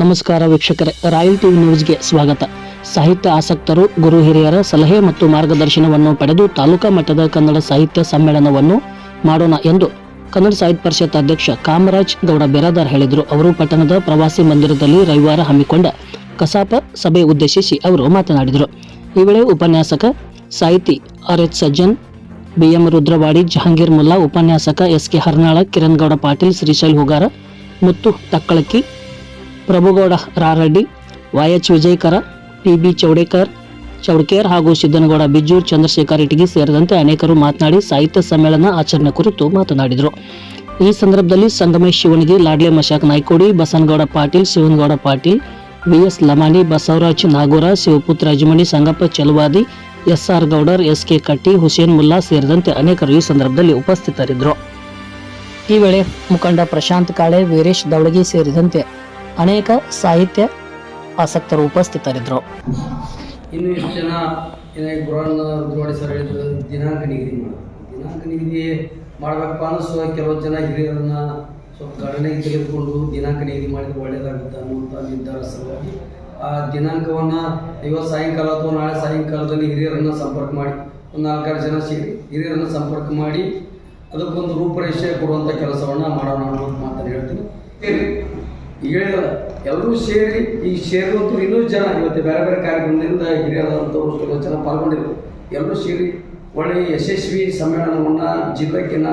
ನಮಸ್ಕಾರ ವೀಕ್ಷಕರೇ, royal TV ನ್ಯೂಸ್ಗೆ ಸ್ವಾಗತ. ಸಾಹಿತ್ಯ ಆಸಕ್ತರು, ಗುರು ಹಿರಿಯರ ಸಲಹೆ ಮತ್ತು ಮಾರ್ಗದರ್ಶನವನ್ನು ಪಡೆದು ತಾಲೂಕಾ ಮಟ್ಟದ ಕನ್ನಡ ಸಾಹಿತ್ಯ ಸಮ್ಮೇಳನವನ್ನು ಮಾಡೋಣ ಎಂದು ಕನ್ನಡ ಸಾಹಿತ್ಯ ಪರಿಷತ್ ಅಧ್ಯಕ್ಷ ಕಾಮರಾಜ್ ಗೌಡ ಬಿರಾದಾರ್ ಹೇಳಿದರು. ಅವರು ಪಟ್ಟಣದ ಪ್ರವಾಸಿ ಮಂದಿರದಲ್ಲಿ ರವಿವಾರ ಹಮ್ಮಿಕೊಂಡ ಕಸಾಪ ಸಭೆ ಉದ್ದೇಶಿಸಿ ಅವರು ಮಾತನಾಡಿದರು. ಈ ವೇಳೆ ಉಪನ್ಯಾಸಕ ಸಾಹಿತಿ R H Sajjan, BM Rudrawadi, Jahangir Mulla, ಉಪನ್ಯಾಸಕ S K Harnal Kiran Gowda Patil, Shrishail Hugar Muttu Takkalaki Prabhugouda Rareddy YH Vijayakar P B Chowdekar, Chowdker ಹಾಗೂ ಸಿದ್ದನಗೌಡ ಬಿಜ್ಜೂರ್, ಚಂದ್ರಶೇಖರ್ ಇಟಗಿ ಸೇರಿದಂತೆ ಅನೇಕರು ಮಾತನಾಡಿ ಸಾಹಿತ್ಯ ಸಮ್ಮೇಳನ ಆಚರಣೆ ಕುರಿತು ಮಾತನಾಡಿದರು. ಈ ಸಂದರ್ಭದಲ್ಲಿ ಸಂಗಮೇಶ್ ಶಿವನಿಗೆ Ladle Mashak Naikodi, Basanagouda Patil, Shivanagouda Patil VS Lamani, Basavaraj Nagur, Shivaputra Ajamani, Sangappa Chaluvadi SR Gowdar, S K Katti, Hussain Mulla ಸೇರಿದಂತೆ ಅನೇಕರು ಈ ಸಂದರ್ಭದಲ್ಲಿ ಉಪಸ್ಥಿತರಿದ್ದರು. ಈ ವೇಳೆ ಮುಖಂಡ ಪ್ರಶಾಂತ್ ಕಾಳೆ, ವೀರೇಶ್ ದವಡಗಿ ಸೇರಿದಂತೆ ಅನೇಕ ಸಾಹಿತ್ಯ ಆಸಕ್ತರು ಉಪಸ್ಥಿತರಿದ್ದರು. ಇನ್ನು ಎಷ್ಟು ಜನ ಏನಾಗಿ ರುದ್ರವಾಡಿ ಸರ್ ಹೇಳಿದ್ರು, ದಿನಾಂಕ ನಿಗದಿ ಮಾಡೋದು ದಿನಾಂಕ ನಿಗದಿ ಮಾಡಬೇಕಪ್ಪ ಅನ್ನಿಸುವ ಕೆಲವು ಜನ ಹಿರಿಯರನ್ನ ಸ್ವಲ್ಪ ಗಣನೆಗೆ ತೆಗೆದುಕೊಂಡು ದಿನಾಂಕ ನಿಗದಿ ಮಾಡಿದ್ರೆ ಒಳ್ಳೆಯದಾಗುತ್ತೆ ಅನ್ನುವಂಥ ನಿರ್ಧಾರ ಸಲುವಾಗಿ ಆ ದಿನಾಂಕವನ್ನು ಇವತ್ತು ಸಾಯಂಕಾಲ ಅಥವಾ ನಾಳೆ ಸಾಯಂಕಾಲದಲ್ಲಿ ಹಿರಿಯರನ್ನು ಸಂಪರ್ಕ ಮಾಡಿ, ಒಂದು ನಾಲ್ಕಾರು ಜನ ಸೇರಿ ಹಿರಿಯರನ್ನು ಸಂಪರ್ಕ ಮಾಡಿ ಅದಕ್ಕೊಂದು ರೂಪರೇಷೆ ಕೊಡುವಂಥ ಕೆಲಸವನ್ನು ಮಾಡೋಣ ಅನ್ನೋದು ಮಾತನ್ನು ಹೇಳ್ತೀನಿ. ಹೇಳಿದ ಎಲ್ಲರೂ ಸೇರಿ ಈ ಸೇರಿದಂತೂ ಇನ್ನೂ ಜನ, ಇವತ್ತು ಬೇರೆ ಬೇರೆ ಕಾರ್ಯಕ್ರಮದಿಂದ ಹಿರಿಯರಾದಂಥವ್ರು ಕೆಲವು ಜನ ಪಾಲ್ಗೊಂಡಿದ್ರು. ಎಲ್ಲರೂ ಸೇರಿ ಒಳ್ಳೆಯ ಯಶಸ್ವಿ ಸಮ್ಮೇಳನವನ್ನು ಜಿಲ್ಲೆಗಿನ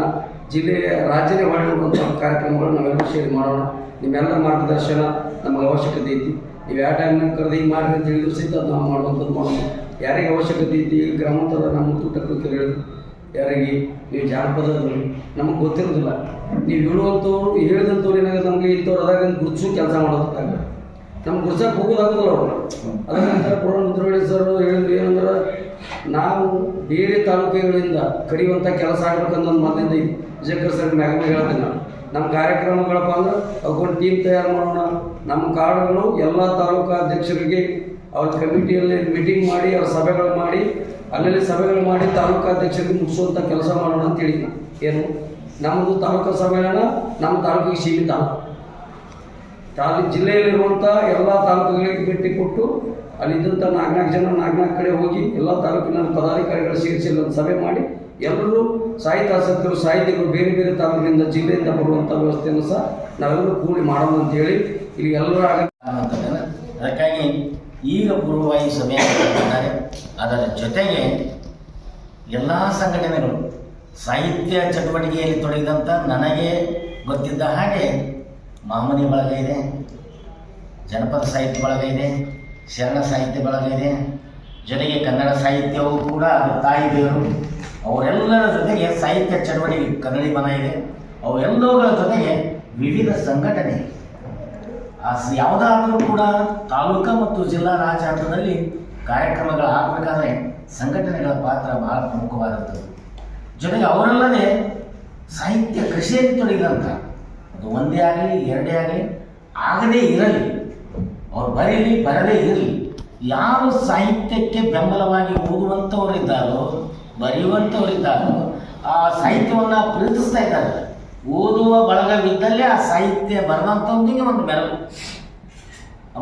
ಜಿಲ್ಲೆಯ ರಾಜ್ಯನೇ ಮಾಡಿರುವಂಥ ಕಾರ್ಯಕ್ರಮಗಳು ನಾವೆಲ್ಲರೂ ಸೇರಿ ಮಾಡೋಣ. ನಿಮ್ಮೆಲ್ಲ ಮಾರ್ಗದರ್ಶನ ನಮಗೆ ಅವಶ್ಯಕತೆ ಐತಿ. ನೀವು ಯಾವ ಟೈಮ್ನಾಗ ಕರೆದು ಹಿಂಗೆ ಮಾಡಿರಿ ಅಂತ ಹೇಳಿದ್ರು ಸಹಿತ ಅದು ನಾವು ಮಾಡುವಂಥದ್ದು ಮಾಡೋಣ. ಯಾರಿಗೆ ಅವಶ್ಯಕತೆ ಐತಿ? ಗ್ರಾಮಾಂತರ ನಮ್ಮ ತುಟ್ಟಕ್ಕೆ ಹೇಳಿದ್ರು. ಯಾರಿಗೆ ಈ ಜಾನಪದ ನಮಗೆ ಗೊತ್ತಿರೋದಿಲ್ಲ. ನೀವು ಹೇಳುವಂಥವ್ರು ಹೇಳಿದಂಥವ್ರು ಏನಾಗುತ್ತೆ ನಮಗೆ ಇಂಥವ್ರು ಅದಾಗ ಗುರುಸು ಕೆಲಸ ಮಾಡೋದಾಗ ನಮ್ಗೆ ಗುರ್ಸಕ್ಕೆ ಹೋಗೋದಾಗೋದಿಲ್ಲ ಅವರು. ಅದಕ್ಕೆ ಪುರಾಣ ಮುದ್ರವಳ್ಳಿ ಸರ್ ಹೇಳಿದ್ರು ಏನಂದ್ರೆ, ನಾವು ಬೇರೆ ತಾಲೂಕುಗಳಿಂದ ಕರೆಯುವಂಥ ಕೆಲಸ ಆಗ್ಬೇಕಂತ ಒಂದು ಐತಿ ವಿಜಯಕರ್ ಸರ್ ಮ್ಯಾಗ ಹೇಳೋದಿಲ್ಲ ಹೇಳ್ತೀನಿ ನಾನು. ನಮ್ಮ ಕಾರ್ಯಕ್ರಮಗಳಪ್ಪ ಅಂದ್ರೆ, ಅವ್ಕೊಂಡು ಟೀಮ್ ತಯಾರು ಮಾಡೋಣ. ನಮ್ಮ ಕಾರ್ಡ್ಗಳು ಎಲ್ಲ ತಾಲೂಕು ಅಧ್ಯಕ್ಷರಿಗೆ ಅವ್ರ ಕಮಿಟಿಯಲ್ಲಿ ಮೀಟಿಂಗ್ ಮಾಡಿ, ಅವ್ರ ಸಭೆಗಳು ಮಾಡಿ ಅಲ್ಲಲ್ಲಿ ಸಭೆಗಳು ಮಾಡಿ ತಾಲೂಕು ಅಧ್ಯಕ್ಷರಿಗೆ ಮುಗಿಸುವಂಥ ಕೆಲಸ ಮಾಡೋಣ ಅಂತ ಹೇಳಿದ್ನ ಏನು? ನಮ್ಮದು ತಾಲೂಕು ಸಮ್ಮೇಳನ, ನಮ್ಮ ತಾಲೂಕಿಗೆ ಸೀಮಿತ. ತಾಲೂಕು ಜಿಲ್ಲೆಯಲ್ಲಿರುವಂಥ ಎಲ್ಲ ತಾಲೂಕುಗಳಿಗೆ ಭೇಟಿ ಕೊಟ್ಟು ಅಲ್ಲಿದ್ದಂಥ ನಾಲ್ಕು ಜನ ನಾಲ್ಕು ಕಡೆ ಹೋಗಿ ಎಲ್ಲ ತಾಲೂಕಿನ ಪದಾಧಿಕಾರಿಗಳು ಸೇರಿಸಿ ಒಂದು ಸಭೆ ಮಾಡಿ ಎಲ್ಲರೂ ಸಾಹಿತ್ಯ ಸಾಹಿತಿಗಳು ಬೇರೆ ಬೇರೆ ತಾಲೂಕಿನಿಂದ, ಜಿಲ್ಲೆಯಿಂದ ಬರುವಂಥ ವ್ಯವಸ್ಥೆಯನ್ನು ಸಹ ನಾವೆಲ್ಲರೂ ಕೂಡಿ ಮಾಡೋಣ ಅಂತ ಹೇಳಿ ಇಲ್ಲಿ ಎಲ್ಲರೂ ಆಗ ಅದಕ್ಕಾಗಿ ಈಗ ಪೂರ್ವವಾಗಿ ಮಾಡಿದ್ದಾರೆ ಅದರ ಜೊತೆಗೆ ಎಲ್ಲ ಸಂಘಟನೆಗಳು ಸಾಹಿತ್ಯ ಚಟುವಟಿಕೆಯಲ್ಲಿ ತೊಡಗಿದಂಥ ನನಗೆ ಗೊತ್ತಿದ್ದ ಹಾಗೆ ಮಾಮನಿ ಬಳಗ ಇದೆ, ಜನಪದ ಸಾಹಿತ್ಯ ಬಳಗ ಇದೆ, ಶರಣ ಸಾಹಿತ್ಯ ಬಳಗ ಇದೆ. ಜೊತೆಗೆ ಕನ್ನಡ ಸಾಹಿತ್ಯವೂ ಕೂಡ ತಾಯಿ ಬೇರು. ಅವರೆಲ್ಲರ ಜೊತೆಗೆ ಸಾಹಿತ್ಯ ಚಟುವಟಿಕೆ ಕನ್ನಡಿ ಮನ ಇದೆ. ಅವೆಲ್ಲವುಗಳ ಜೊತೆಗೆ ವಿವಿಧ ಸಂಘಟನೆ. ಆ ಯಾವುದಾದರೂ ಕೂಡ ತಾಲೂಕು ಮತ್ತು ಜಿಲ್ಲಾ ರಾಜ್ಯ ಕಾರ್ಯಕ್ರಮಗಳು ಆಗಬೇಕಾದ್ರೆ ಸಂಘಟನೆಗಳ ಪಾತ್ರ ಬಹಳ ಪ್ರಮುಖವಾದದ್ದು. ಜೊತೆಗೆ ಅವರಲ್ಲದೆ ಸಾಹಿತ್ಯ ಕೃಷಿಯಲ್ಲಿ ತೊಡಗಿದಂಥ ಅದು ಒಂದೇ ಆಗಲಿ, ಎರಡೇ ಆಗಲಿ, ಆಗದೇ ಇರಲಿ, ಅವ್ರು ಬರೀಲಿ, ಬರದೇ ಇರಲಿ ಯಾರು ಸಾಹಿತ್ಯಕ್ಕೆ ಬೆಂಬಲವಾಗಿ ಓದುವಂಥವರಿದ್ದಾರೋ ಬರೆಯುವಂಥವರಿದ್ದಾರೋ ಆ ಸಾಹಿತ್ಯವನ್ನು ಪ್ರೀತಿಸ್ತಾ ಇದ್ದಾರೆ. ಓದುವ ಬಳಗವಿದ್ದಲ್ಲೇ ಆ ಸಾಹಿತ್ಯ ಬರೆದಂಥವನಿಗೆ ಒಂದು ಬೆರಳು.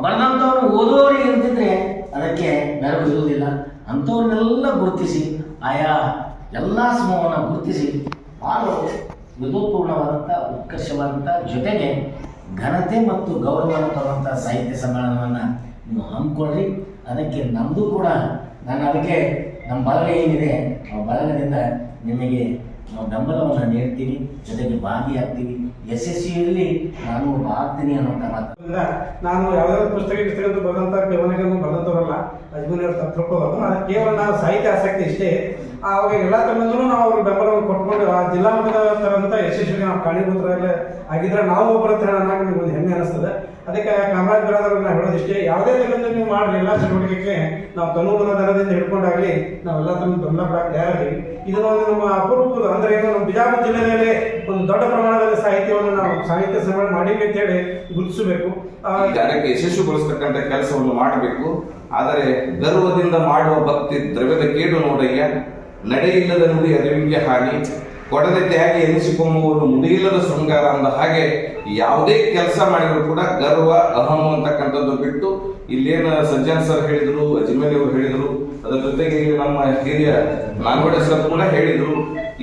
ಬರೆದಂಥವ್ರು ಓದುವವರಿಗೆ ಇರ್ತಿದ್ರೆ ಅದಕ್ಕೆ ಬೆರಗು ಇರುವುದಿಲ್ಲ. ಅಂಥವ್ರನ್ನೆಲ್ಲ ಗುರುತಿಸಿ, ಆಯಾ ಎಲ್ಲ ಸಮೂಹವನ್ನು ಗುರುತಿಸಿ ಭಾಳ ವಿಧಪೂರ್ಣವಾದಂಥ ಉತ್ಕರ್ಷವಾದಂಥ ಜೊತೆಗೆ ಘನತೆ ಮತ್ತು ಗೌರವವನ್ನು ತರುವಂಥ ಸಾಹಿತ್ಯ ಸಮ್ಮೇಳನವನ್ನು ನೀವು ಹಮ್ಮಿಕೊಳ್ಳ್ರಿ. ಅದಕ್ಕೆ ನಮ್ಮದು ಕೂಡ, ನಾನು ಅದಕ್ಕೆ, ನಮ್ಮ ಬಳಗ ಏನಿದೆ, ಆ ಬಲಗದಿಂದ ನಿಮಗೆ ನಾವು ಬೆಂಬಲವನ್ನು ನೀಡ್ತೀವಿ ಜೊತೆಗೆ ಭಾಗಿಯಾಗ್ತೀವಿ. ಯಶಸ್ವಿಯಲ್ಲಿ ನಾನು ಒಬ್ಬ ಆಗ್ತೀನಿ ಅನ್ನುವಂಥ ಮಾತು ನಾನು ಯಾವ್ದಾದ್ರು ಪುಸ್ತಕ ಪುಸ್ತಕ ಬರೆದಂಥ ಕವನಗಳನ್ನು ಬರೆದಂಥವ್ರಲ್ಲ ತಪ್ಪಿರ್ಬೋದು ಅದು ಕೇವಲ ನಾವು ಸಾಹಿತ್ಯ ಆಸಕ್ತಿ ಇಷ್ಟೇ. ಆವಾಗ ಎಲ್ಲ ತಮ್ಮಂದ್ರೂ ನಾವು ಅವ್ರ ಬೆಂಬಲವನ್ನು ಕೊಟ್ಕೊಂಡು, ಆ ಜಿಲ್ಲಾ ಮಟ್ಟದ ತರಂತ ಯಶಸ್ವಿಗೆ ನಾವು ಕಾರಣೀಭೂತರಾಗಲಿ ಆಗಿದ್ರೆ ನಾವು ಒಬ್ಬರ ಹತ್ರ ಅನ್ನೋಕೆ ಒಂದು ಹೆಮ್ಮೆ ಅನಿಸ್ತದೆ. ಅದಕ್ಕೆ ಕಾಮರಾಜ್ ಬರೋದ್ರ ನಾವು ಹೇಳೋದಿಷ್ಟೇ ಯಾವುದೇ ತರದಿಂದ ನೀವು ಮಾಡ್ರಿ, ಎಲ್ಲ ಚಟುವಟಿಕೆಗೆ ನಾವು ತನುಮನ ದರದಿಂದ ಹಿಡ್ಕೊಂಡಾಗಲಿ ನಾವೆಲ್ಲ ತಮ್ಮ ಬೆಂಬಲ ಕೊಡಕ್ಕೆ ತಯಾರಿ ಇದನ್ನ ಒಂದು ನಮ್ಮ ಅಪರೂಪದ, ಅಂದ್ರೆ ಏನು ನಮ್ಮ ಬಿಜಾಪುರ ಜಿಲ್ಲೆಯಲ್ಲಿ ಒಂದು ದೊಡ್ಡ ಪ್ರಮಾಣದಲ್ಲಿ ಸಾಹಿತ್ಯವನ್ನು ನಾವು ಸಾಹಿತ್ಯ ಸಮ್ಮೇಳನ ಮಾಡೀವಿ ಅಂತೇಳಿ ಗುರುತಿಸಬೇಕು. ಅದಕ್ಕೆ ಯಶಸ್ವಿಗೊಳಿಸ್ತಕ್ಕಂಥ ಕೆಲಸವನ್ನು ಮಾಡಬೇಕು. ಆದರೆ ಗರ್ವದಿಂದ ಮಾಡುವ ಭಕ್ತಿ ದ್ರವ್ಯದ ಕೇಡು ನೋಡಯ್ಯ ನಡೆಯಿಲ್ಲದ ನುಡಿ ಅರಿವಿಗೆ ಹಾನಿ. ಕೊಡದೆತೆಯಾಗಿ ಎನಿಸಿಕೊಂಬುವುದು ಮುಡಿಯಿಲ್ಲದ ಶೃಂಗಾರ ಅಂದ ಹಾಗೆ ಯಾವುದೇ ಕೆಲಸ ಮಾಡಿದ್ರು ಕೂಡ ಗರ್ವ, ಅಹಂ ಅಂತಕ್ಕಂಥದ್ದು ಬಿಟ್ಟು ಇಲ್ಲೇನು ಸಜ್ಜನ್ ಸರ್ ಹೇಳಿದ್ರು, ಅಜ್ಮೇಲಿ ಅವರು ಹೇಳಿದ್ರು. ಅದರ ಜೊತೆಗೆ ನಮ್ಮ ಹಿರಿಯ ನಾಲ್ವಡೆ ಸರ್ ಕೂಡ ಹೇಳಿದ್ರು.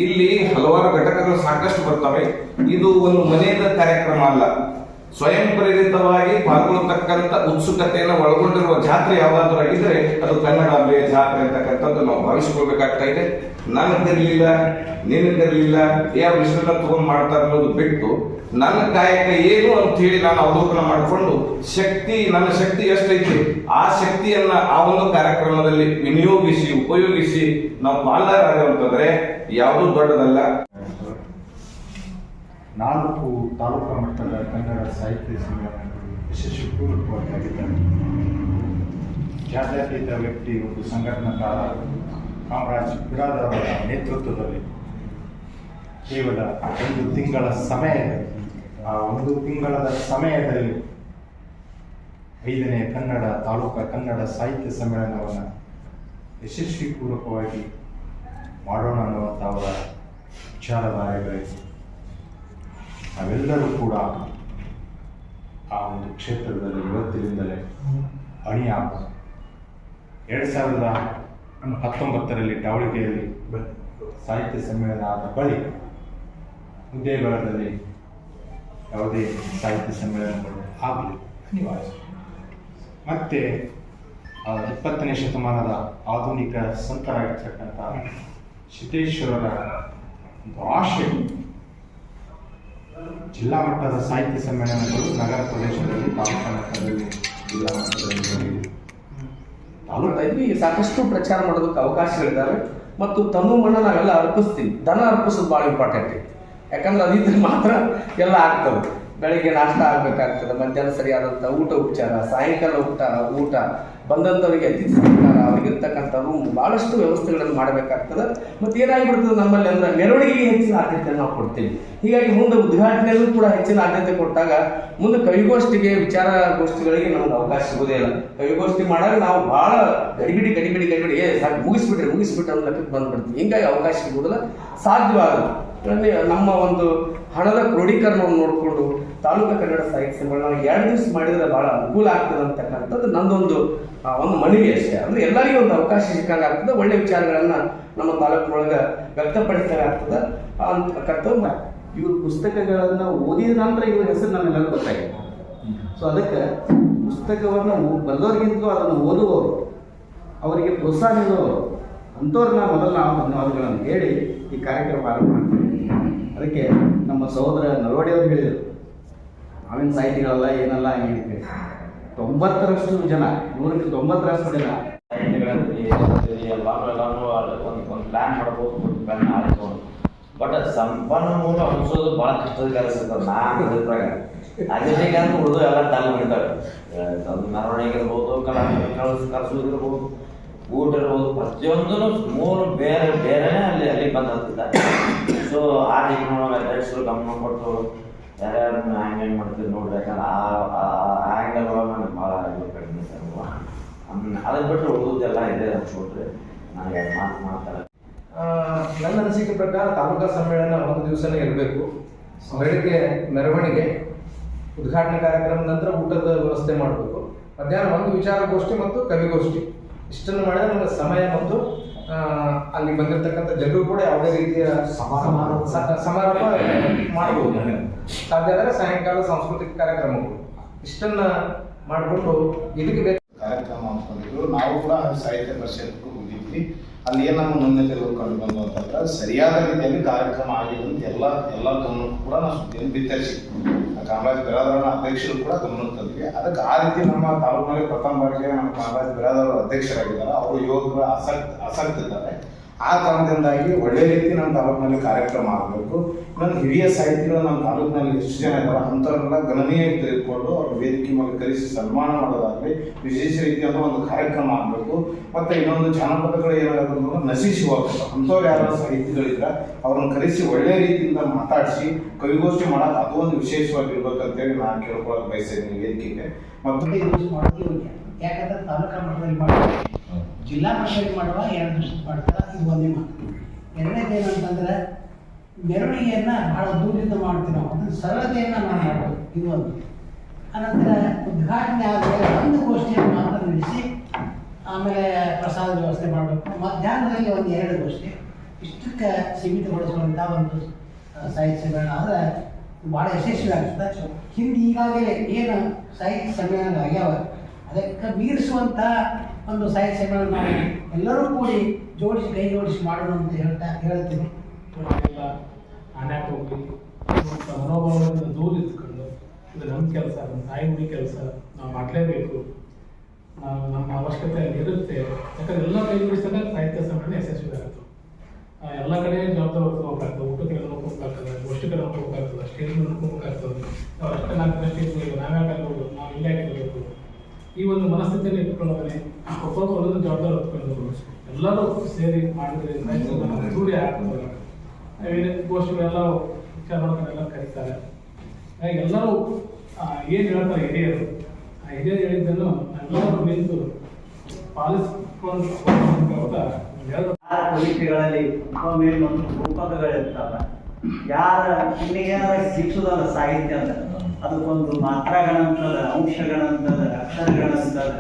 ಇಲ್ಲಿ ಹಲವಾರು ಘಟಕಗಳು ಸಾಕಷ್ಟು ಬರ್ತವೆ. ಇದು ಒಂದು ಮನೆಯಿಂದ ಕಾರ್ಯಕ್ರಮ ಅಲ್ಲ. ಸ್ವಯಂ ಪ್ರೇರಿತವಾಗಿ ಪಾಲ್ಗೊಳ್ತಕ್ಕಂಥ ಉತ್ಸುಕತೆಯನ್ನು ಒಳಗೊಂಡಿರುವ ಜಾತ್ರೆ ಯಾವ್ದಾದ್ರು ಆಗಿದ್ರೆ ಅದು ಕನ್ನಡಾಂಬೆಯ ಜಾತ್ರೆ ಅಂತಕ್ಕಂಥದ್ದು ನಾವು ಭಾವಿಸ್ಕೊಳ್ಬೇಕಾಗ್ತಾ ಇದೆ. ನನಗಿರ್ಲಿಲ್ಲ, ನಿನಗಿರ್ಲಿಲ್ಲ ಯಾವ ವಿಷಯನ ತಗೊಂಡ್ ಮಾಡ್ತಾರೆ ಅನ್ನೋದು ಬಿಟ್ಟು ನನ್ನ ಕಾಯಕ ಏನು ಅಂತ ಹೇಳಿ ನಾನು ಅವಲೋಕನ ಮಾಡಿಕೊಂಡು ಶಕ್ತಿ, ನನ್ನ ಶಕ್ತಿ ಎಷ್ಟೈತಿ, ಆ ಶಕ್ತಿಯನ್ನ ಆ ಒಂದು ಕಾರ್ಯಕ್ರಮದಲ್ಲಿ ವಿನಿಯೋಗಿಸಿ, ಉಪಯೋಗಿಸಿ ನಾವು ಪಾಲ್ದಾರಾಗಂತಂದ್ರೆ ಯಾವುದೂ ದೊಡ್ಡದಲ್ಲ. ನಾಲ್ಕು ತಾಲೂಕು ಮಟ್ಟದ ಕನ್ನಡ ಸಾಹಿತ್ಯ ಸಮ್ಮೇಳನಗಳು ಯಶಸ್ವಿಪೂರ್ವಕವಾಗಿದ್ದಾರೆ ಜಾತ್ಯತೀತ ವ್ಯಕ್ತಿ, ಒಂದು ಸಂಘಟನಾಕಾರ, ಕಾಮರಾಜ್ ಬಿರಾದರ್ ಅವರ ನೇತೃತ್ವದಲ್ಲಿ ಕೇವಲ ಒಂದು ತಿಂಗಳ ಸಮಯದಲ್ಲಿ, ಆ ಒಂದು ತಿಂಗಳ ಸಮಯದಲ್ಲಿ ಐದನೇ ಕನ್ನಡ ತಾಲೂಕ ಕನ್ನಡ ಸಾಹಿತ್ಯ ಸಮ್ಮೇಳನವನ್ನು ಯಶಸ್ವಿಪೂರ್ವಕವಾಗಿ ಮಾಡೋಣ ಅನ್ನುವಂಥ ಅವರ ವಿಚಾರಧಾರೆಗಳಿವೆ ನಾವೆಲ್ಲರೂ ಕೂಡ ಆ ಒಂದು ಕ್ಷೇತ್ರದಲ್ಲಿ ಇವತ್ತಿನಿಂದಲೇ ಅಣಿಯಾಗ ಎರಡು ಸಾವಿರದ ಹತ್ತೊಂಬತ್ತರಲ್ಲಿ ದಾವಣಗೆರೆಯಲ್ಲಿ ಸಾಹಿತ್ಯ ಸಮ್ಮೇಳನ ಆದ ಬಳಿಕ ಉದ್ಯೋಗದಲ್ಲಿ ಯಾವುದೇ ಸಾಹಿತ್ಯ ಸಮ್ಮೇಳನಗಳು ಆಗಲಿ ಅನಿವಾರ್ಯ. ಮತ್ತು ಇಪ್ಪತ್ತನೇ ಶತಮಾನದ ಆಧುನಿಕ ಸಂತರಾಗಿರ್ತಕ್ಕಂಥ ಸಿದ್ದೇಶ್ವರರ ಒಂದು ಆಶಯ ಜಿಲ್ಲಾ ಮಟ್ಟದ ಸಾಹಿತ್ಯ ಸಮ್ಮೇಳನಗಳು ನಗರ ಪ್ರದೇಶದಲ್ಲಿ ತಾಲೂಕು ಮಟ್ಟದಲ್ಲಿ ಜಿಲ್ಲಾ ಮಟ್ಟದಲ್ಲಿ. ತಾಲೂಕು ಇದ್ವಿ ಸಾಕಷ್ಟು ಪ್ರಚಾರ ಮಾಡೋದಕ್ಕೆ ಅವಕಾಶಗಳಿದ್ದಾವೆ. ಮತ್ತು ತಮ್ಮ ಮಣ್ಣ ನಾವೆಲ್ಲ ಅರ್ಪಿಸ್ತೀವಿ. ದನ ಅರ್ಪಿಸೋದು ಭಾಳ ಇಂಪಾರ್ಟೆಂಟ್. ಯಾಕಂದ್ರೆ ಅದಿದ್ರೆ ಮಾತ್ರ ಎಲ್ಲ ಆಗ್ತದೆ ಬೆಳಿಗ್ಗೆ ನಾಷ್ಟ ಆಗ್ಬೇಕಾಗ್ತದೆ, ಮಧ್ಯಾಹ್ನ ಸರಿಯಾದಂಥ ಊಟ ಉಪಚಾರ, ಸಾಯಂಕಾಲ ಊಟ ಊಟ ಬಂದಂಥವರಿಗೆ ಅತಿಥಿ ಸತ್ಕಾರ ಅವ್ರಿಗೆ ಇರ್ತಕ್ಕಂಥ ರೂಮ್ ಭಾಳಷ್ಟು ವ್ಯವಸ್ಥೆಗಳನ್ನು ಮಾಡಬೇಕಾಗ್ತದೆ. ಮತ್ತು ಏನಾಗಿಬಿಡ್ತದೆ ನಮ್ಮಲ್ಲಿ ಅಂದ್ರೆ ಮೆರವಣಿಗೆಗೆ ಹೆಚ್ಚಿನ ಆದ್ಯತೆ ನಾವು ಕೊಡ್ತೀವಿ. ಹೀಗಾಗಿ ಮುಂದೆ ಉದ್ಘಾಟನೆಯಲ್ಲೂ ಕೂಡ ಹೆಚ್ಚಿನ ಆದ್ಯತೆ ಕೊಟ್ಟಾಗ ಮುಂದೆ ಕವಿಗೋಷ್ಠಿಗೆ, ವಿಚಾರಗೋಷ್ಠಿಗಳಿಗೆ ನಮ್ಗೆ ಅವಕಾಶ ಸಿಗೋದೇ ಇಲ್ಲ. ಕವಿಗೋಷ್ಠಿ ಮಾಡಾಗ ನಾವು ಭಾಳ ಗಡಿಬಿಡಿ ಗಡಿಬಿಡಿ ಗಡಿಬಿಡಿ ಸಾಕು ಮುಗಿಸ್ಬಿಟ್ರೆ ಮುಗಿಸ್ಬಿಟ್ರೆ ಅನ್ನೋ ಲೆಕ್ಕಕ್ಕೆ ಬಂದ್ಬಿಡ್ತೀವಿ. ಹಿಂಗಾಗಿ ಅವಕಾಶ ಸಿಗೋದಿಲ್ಲ ಸಾಧ್ಯವಾಗಲ್ಲ. ನಮ್ಮ ಒಂದು ಹಣದ ಕ್ರೋಢೀಕರಣವನ್ನು ನೋಡಿಕೊಂಡು ತಾಲೂಕು ಕನ್ನಡ ಸಾಹಿತ್ಯ ಸಮ್ಮೇಳನ ಎರಡು ದಿವಸ ಮಾಡಿದರೆ ಭಾಳ ಅನುಕೂಲ ಆಗ್ತದೆ ಅಂತಕ್ಕಂಥದ್ದು ನಂದೊಂದು ಒಂದು ಮನವಿ ಅಷ್ಟೇ. ಅಂದ್ರೆ ಎಲ್ಲರಿಗೂ ಒಂದು ಅವಕಾಶ ಸಿಕ್ಕಂಗೆ ಆಗ್ತದೆ, ಒಳ್ಳೆ ವಿಚಾರಗಳನ್ನು ನಮ್ಮ ತಾಲೂಕಿನೊಳಗೆ ವ್ಯಕ್ತಪಡಿಸ್ತಾರೆ ಆಗ್ತದೆ ಅಂತಕ್ಕಂಥದ್ದು ಇವ್ರ ಪುಸ್ತಕಗಳನ್ನು ಓದಿದ ನಂತರ ಇವ್ರ ಹೆಸರು ನಮ್ಮೆಲ್ಲರೂ ಗೊತ್ತಾಗಿದೆ. ಸೊ ಅದಕ್ಕೆ ಪುಸ್ತಕವನ್ನು ಬರೆದವ್ರಿಗಿಂತಲೂ ಅದನ್ನು ಓದುವವರು, ಅವರಿಗೆ ಪ್ರೋತ್ಸಾಹ ನೀಡುವವರು, ಅಂಥವ್ರನ್ನ ಮೊದಲು ನಾವು ಧನ್ಯವಾದಗಳನ್ನು ಹೇಳಿ ಈ ಕಾರ್ಯಕ್ರಮ ಆರಂಭ ಮಾಡ್ತೀವಿ. ಅದಕ್ಕೆ ನಮ್ಮ ಸಹೋದರ ನಲ್ವಡಿಯವರು ಹೇಳಿದರು, ನಾವೇನು ಸಾಹಿತಿಗಳಲ್ಲ, ಏನಲ್ಲ ಹಂಗೆ ತೊಂಬತ್ತರಷ್ಟು ಜನ, ನೂರಕ್ಕೆ ತೊಂಬತ್ತರಷ್ಟು ಜನ. ಒಂದು ಒಂದು ಪ್ಲ್ಯಾನ್ ಮಾಡ್ಬೋದು, ಒಂದು ಪ್ಲ್ಯಾನ್ ಆಡ್ಬೋದು ಬಟ್ ಸಂಪನ್ಮೂಲ ಹಂಚೋದು ಭಾಳ ಕಷ್ಟದ ಕೆಲಸ ಇರ್ತದೆ ನಾನು ಅಭಿಪ್ರಾಯ. ಅದೇ ಅಂತ ಉಳಿದು ಎಲ್ಲ ಡಲ್ ಬಿಡ್ತಾರೆ ಮೆರವಣಿಗೆ ಇರ್ಬೋದು ಕಲಾ ಕಳ್ಸ್ ಇರ್ಬೋದು, ಊಟ ಇರ್ಬೋದು ಪ್ರತಿಯೊಂದು ಮೂರು ಬೇರೆ, ಬೇರೆನೇ ಅಲ್ಲಿ ಅಲ್ಲಿ ಬಂದು ಸೊ ಆ ಟೆಕ್ನಾಲಜಿ ಅಧ್ಯಕ್ಷರು ಗಮನ ಕೊಟ್ಟು ಯಾರ್ಯಾರು ಹ್ಯಾಂಗ್ ಹ್ಯಾಂಗ್ ಮಾಡ್ತೀವಿ ನೋಡ್ರಿ ಆ ಆ್ಯಂಗಲ್ ಒಳಗೆ ನನಗೆ ಭಾಳ ಇದು ಕಡಿಮೆ ಸರ್ ಅದನ್ನ ಬಿಟ್ಟರೆ ಉಳಿದೆಲ್ಲ ಇದೆ ಅನ್ಸ್ಬಿಟ್ರೆ ನನಗೆ ಮಾತು ಮಾಡ್ತಾರೆ ನನ್ನ ಅನಿಸಿಕೆ ಪ್ರಕಾರ ತಾಲೂಕಾ ಸಮ್ಮೇಳನ ಒಂದು ದಿವಸನೇ ಇರಬೇಕು. ಬೆಳಿಗ್ಗೆ ಮೆರವಣಿಗೆ, ಉದ್ಘಾಟನೆ ಕಾರ್ಯಕ್ರಮ, ನಂತರ ಊಟದ ವ್ಯವಸ್ಥೆ ಮಾಡಬೇಕು. ಮಧ್ಯಾಹ್ನ ಒಂದು ವಿಚಾರಗೋಷ್ಠಿ ಮತ್ತು ಕವಿಗೋಷ್ಠಿ. ಇಷ್ಟನ್ನು ಮಾಡಿದ್ರೆ ನಮಗೆ ಸಮಯ ಮತ್ತು ಅಲ್ಲಿ ಬಂದಿರತಕ್ಕಂಥ ಜನರು ಕೂಡ ಯಾವುದೇ ರೀತಿಯ ಸಮಾರಂಭ. ಮಾಡಬಹುದು. ಸಾಧ್ಯ ಆದರೆ ಸಾಯಂಕಾಲ ಸಾಂಸ್ಕೃತಿಕ ಕಾರ್ಯಕ್ರಮಗಳು. ಇಷ್ಟನ್ನ ಮಾಡಿಕೊಂಡು ಇದಕ್ಕೆ ಬೇಕು ಕಾರ್ಯಕ್ರಮ ಅಂದ್ಕೊಂಡಿದ್ರು. ನಾವು ಕೂಡ ಸಾಹಿತ್ಯ ಪರಿಷತ್ಗೂ ಹೋಗಿದ್ವಿ. ಅಲ್ಲಿ ಏನು ನಮ್ಮ ನ್ಯೂನತೆಗಳು ಕಂಡು ಬಂದು ಅಂತಂದ್ರೆ ಸರಿಯಾದ ರೀತಿಯಲ್ಲಿ ಕಾರ್ಯಕ್ರಮ ಆಗಿದೆ ಅಂತ ಎಲ್ಲ ಎಲ್ಲ ಗಮನಕ್ಕೂ ಕೂಡ ನಾವು ಸುದ್ದಿಯನ್ನು ಬಿತ್ತರಿಸಿ ಕಾಮರಾಜ್ ಬಿರಾದವರ ಅಧ್ಯಕ್ಷರು ಕೂಡ ಗಮನ ತಂದ್ವಿ. ಅದಕ್ಕೆ ಆ ರೀತಿ ನಮ್ಮ ತಾಲೂಕಿನಲ್ಲಿ ಪ್ರಥಮ ಬಾರಿಗೆ ನಮ್ಮ ಕಾಮರಾಜ್ ಬಿರಾದವರ ಅಧ್ಯಕ್ಷರಾಗಿದ್ದಾರೆ. ಅವರು ಯುವಕರು ಆಸಕ್ತ ಆಸಕ್ತಿ ಇದ್ದಾರೆ ಆ ಕಾರಣದಿಂದಾಗಿ ಒಳ್ಳೆ ರೀತಿ ನಮ್ಮ ತಾಲೂಕಿನಲ್ಲಿ ಕಾರ್ಯಕ್ರಮ ಆಗಬೇಕು. ಇನ್ನೊಂದು ಹಿರಿಯ ಸಾಹಿತಿಗಳು ನಮ್ಮ ತಾಲೂಕಿನಲ್ಲಿ ಎಷ್ಟು ಜನ ಇದ್ದಾರೆ ಅಂಥವ್ರನ್ನೆಲ್ಲ ಗಣನೀಯ ತೆಗೆದುಕೊಂಡು ಅವ್ರ ವೇದಿಕೆ ಮೇಲೆ ಕರೆಸಿ ಸನ್ಮಾನ ಮಾಡೋದಾಗಲಿ, ವಿಶೇಷ ರೀತಿಯಾದ ಒಂದು ಕಾರ್ಯಕ್ರಮ ಆಗಬೇಕು. ಮತ್ತು ಇನ್ನೊಂದು ಜಾನಪದಗಳು ಏನಾದ್ರು ನಶಿಸಿ ಹೋಗ್ಬೇಕು ಅಂಥವ್ರು ಯಾರ ಸಾಹಿತಿಗಳಿದ್ರೆ ಅವ್ರನ್ನ ಕರೆಸಿ ಒಳ್ಳೆ ರೀತಿಯಿಂದ ಮಾತಾಡಿಸಿ ಕವಿಗೋಷ್ಠಿ ಮಾಡೋದು ಅದು ಒಂದು ವಿಶೇಷವಾಗಿ ಇರ್ಬೇಕಂತೇಳಿ ನಾನು ಕೇಳ್ಕೊಳ್ಳೋಕೆ ಬಯಸಿದ್ದೀನಿ ವೇದಿಕೆಗೆ. ಮತ್ತು ಯಾಕಂದ್ರೆ ತಾಲೂಕಾ ಮಟ್ಟದಲ್ಲಿ ಮಾಡುವ ಜಿಲ್ಲಾ ಪಂಚಾಯತ್ ಮಾಡುವ ಎರಡು ವರ್ಷ ಮಾಡ್ತಾರೆ ಇದು ಒಂದೇ ಮಾತು ಎರಡನೇದು ಏನಂತಂದ್ರೆ ಮೆರವಣಿಗೆಯನ್ನ ಬಹಳ ದೂರದಿಂದ ಮಾಡ್ತೀವಿ ನಾವು. ಅದನ್ನ ಸರಳತೆಯನ್ನ ನಾವು ಮಾಡ್ಬೋದು. ಇದು ಒಂದು. ಅನಂತರ ಉದ್ಘಾಟನೆ ಆದರೆ ಒಂದು ಗೋಷ್ಠಿಯನ್ನು ಮಾತ್ರ ನಡೆಸಿ, ಆಮೇಲೆ ಪ್ರಸಾದ ವ್ಯವಸ್ಥೆ ಮಾಡಬೇಕು. ಮಧ್ಯಾಹ್ನದಲ್ಲಿ ಒಂದು ಎರಡು ಗೋಷ್ಠಿ. ಇಷ್ಟಕ್ಕೆ ಸೀಮಿತಗೊಳಿಸುವಂಥ ಒಂದು ಸಾಹಿತ್ಯ ಸಮ್ಮೇಳನ. ಆದರೆ ಭಾಳ ಯಶಸ್ವಿ ಆಗ್ತದೆ ಹಿಂದೆ ಈಗಾಗಲೇ ಏನು ಸಾಹಿತ್ಯ ಸಮ್ಮೇಳನ ಆಗ್ಯಾವ, ಅದಕ್ಕೆ ಮೀರಿಸುವಂಥ ಒಂದು ಸಹಸ್ಯಗಳನ್ನು ಎಲ್ಲರೂ ಕೂಡಿ ಜೋಡಿಸಿ, ಕೈ ಜೋಡಿಸಿ ಮಾಡೋಣ ಅಂತ ಹೇಳ್ತಾ, ಹೇಳ್ತೀನಿ. ಮತ್ತು ಮನೋಭಾವದಿಂದ ದೂರ ಇದ್ಕೊಂಡು, ಇದು ನಮ್ಮ ಕೆಲಸ ನಮ್ಮ ತಾಯಿ ಹುಡಿ ಕೆಲಸ, ನಾವು ಮಾಡಲೇಬೇಕು. ನಾವು ನಮ್ಮ ಅವಶ್ಯಕತೆ ಇರುತ್ತೆ. ಯಾಕಂದ್ರೆ ಎಲ್ಲ ಕೈ ಜೋಡಿಸಿದಾಗ ಸಾಹಿತ್ಯ ಸಮ್ಮೇಳನ ಯಶಸ್ವಿ ಆಗುತ್ತೆ. ಎಲ್ಲ ಕಡೆ ಜವಾಬ್ದಾರಿ ಹೋಗ್ಬೇಕಾಗ್ತದೆ ಊಟಕ್ಕೆ ಹೋಗ್ಬೇಕಾಗ್ತದೆ ಗೋಷ್ಠಿಗೆ ಹೋಗ್ಬೇಕಾಗ್ತದೆ ಸ್ಟೇಜ್ ಹೋಗ್ಬೇಕಾಗ್ತದೆ ನಾವು ಅಷ್ಟೇ ನಾಲ್ಕು ಸ್ಟೇಜ್ ಹೋಗಿ ನಾವ್ಯಾಕೆ ಯಾಕೆ ಹೋಗೋದು. ನಾವು ಇಲ್ಲೇ ಇರಬೇಕು. ಈ ಒಂದು ಮನಸ್ಥಿತಿಯಲ್ಲಿ ಇಟ್ಕೊಳ್ಳೋದನ್ನೇ ಒಬ್ಬೊಬ್ಬರು ಒಂದೊಂದು ಜವಾಬ್ದಾರಿ ಹೊತ್ಕೊಂಡು ಎಲ್ಲರೂ ಸೇರಿ ಮಾಡಿದ್ರೆ ಜೂಡಿ ಆಗ್ತದೆ. ಗೋಷ್ಠಿಗಳೆಲ್ಲ ಎಲ್ಲ ಕರೀತಾರೆ. ಎಲ್ಲರೂ ಏನು ಹೇಳ್ತಾರೆ ಹಿರಿಯರು? ಆ ಹಿರಿಯರು ಹೇಳಿದ್ದನ್ನು ಎಲ್ಲರೂ ನಿಂತು ಪಾಲಿಸಿಕೊಂಡು ಪರೀಕ್ಷೆಗಳಲ್ಲಿ ಯಾರ ಇನ್ನೇನಾರ ಶಿಕ್ಷುದಲ್ಲ ಸಾಹಿತ್ಯ ಅಂತ. ಅದಕ್ಕೊಂದು ಮಾತ್ರಗಳಂತದ ಅಂತದ ಅಂತದ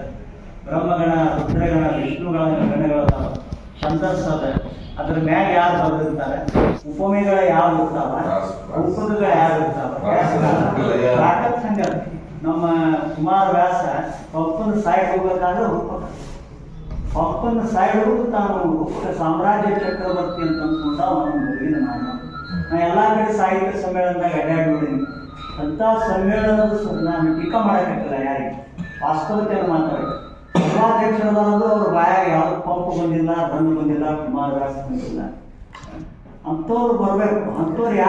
ಬ್ರಹ್ಮಗಣ ರುದ್ರಗಣ ವಿಷ್ಣುಗಳ ಗಣಗಳದಾವ ಛಂದಸ್ ಅದ ಅದ್ರ ಮ್ಯಾಗ ಯಾರು ಬರೆದಿರ್ತಾರೆ? ಉಪಮೆಗಳ ಯಾರು ಇರ್ತಾವ? ಉಪದಗಳ ಯಾರು ಇರ್ತಾವ? ತಾಕತ್ ಹಂಗ ನಮ್ಮ ಕುಮಾರ ವ್ಯಾಸ ಪಪ್ಪನ ಸಾಯಿ ಹೋಗ್ಬೇಕಾದ್ರೆ ರೂಪಕ. ಪಪ್ಪನ ಸಾಯಿಡುವುದು ತಾನು ರೂಪಕ ಸಾಮ್ರಾಜ್ಯ ಚಕ್ರವರ್ತಿ ಅಂತ ಅಂದ್ಕೊಂಡ ಅವನ ಮಗುವಿನ ಮಾಡ ನಾ ಎಲ್ಲಾ ಕಡೆ ಸಾಹಿತ್ಯ ಸಮ್ಮೇಳನದಾಗ ಅಡ್ಡಾಡಿ ನೋಡೀನಿ ಅಂತ ಸಮ್ಮೇಳನದ ನಾನು ಟೀಕಾ ಮಾಡೋಕ್ಕಾಗಲ್ಲ ಯಾರಿಗೆ? ವಾಸ್ತವತೆಯನ್ನು ಮಾತಾಡಿ ಸಭಾಧ್ಯಕ್ಷರದಾದ್ರು ಅವ್ರ ಬಾಯಾಗ ಯಾವ್ದು ಪಂಪ್ ಬಂದಿಲ್ಲ ಬಂದು ಬಂದಿಲ್ಲ ಕುಮಾರ್ ವ್ಯಾಸ ಬಂದಿಲ್ಲ. ಅಂಥವ್ರು ಬರಬೇಕು. ಅಂಥವ್ರು ಯಾರು